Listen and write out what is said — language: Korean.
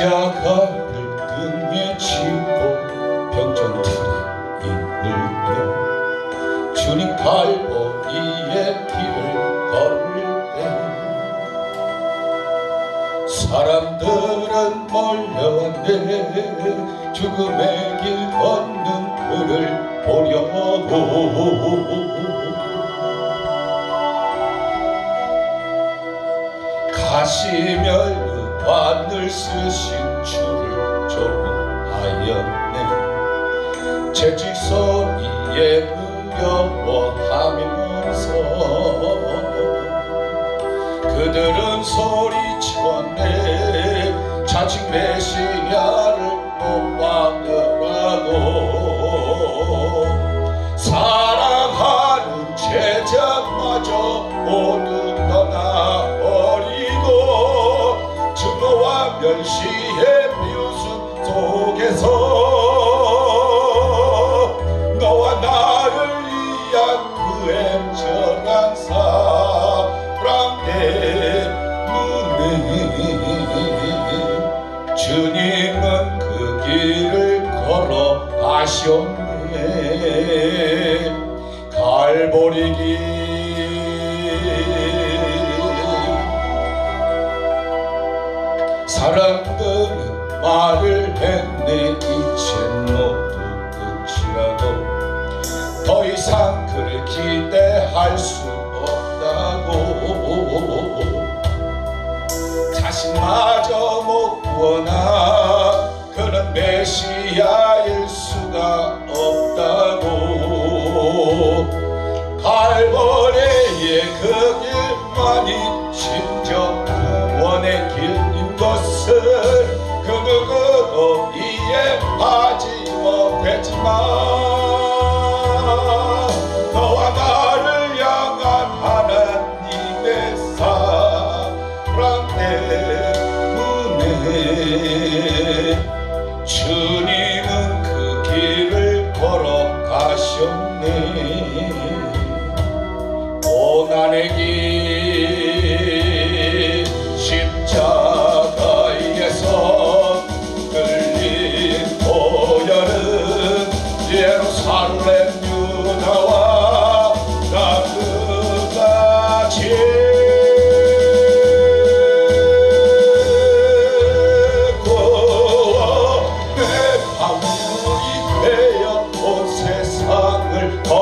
십자가 등에 치고 병전투에 이끌며 주님 발보 위에 길을 걸을 때 사람들은 몰려왔네. 죽음의 길 걷는 그를 보려고. 가시면 관을 쓰신 주를 조롱하였네. 채찍 소리에 흥겨워하면서 그들은 소리쳤네. 자칭 메시아를 못 받으라고. 사랑하는 제자마저 모두 떠나 멸시의 비웃음 속에서 너와 나를 위한 그 엠정한 사랑 때문에 주님은 그 길을 걸어 가셨네. 갈보리 길 사람들은 말을 했네. 이젠 모두 끝이라고 더 이상 그를 기대할 수 없다고. 자신마저 못 구원하 그는 메시아일 수가 없다고. 갈보리의 그 길만이 진 누구도 이해하지 못했지만 너와 나를 향한 하나님의 사랑 때문에 주님은 그 길을 걸어가셨네. 고난의 길 십자 好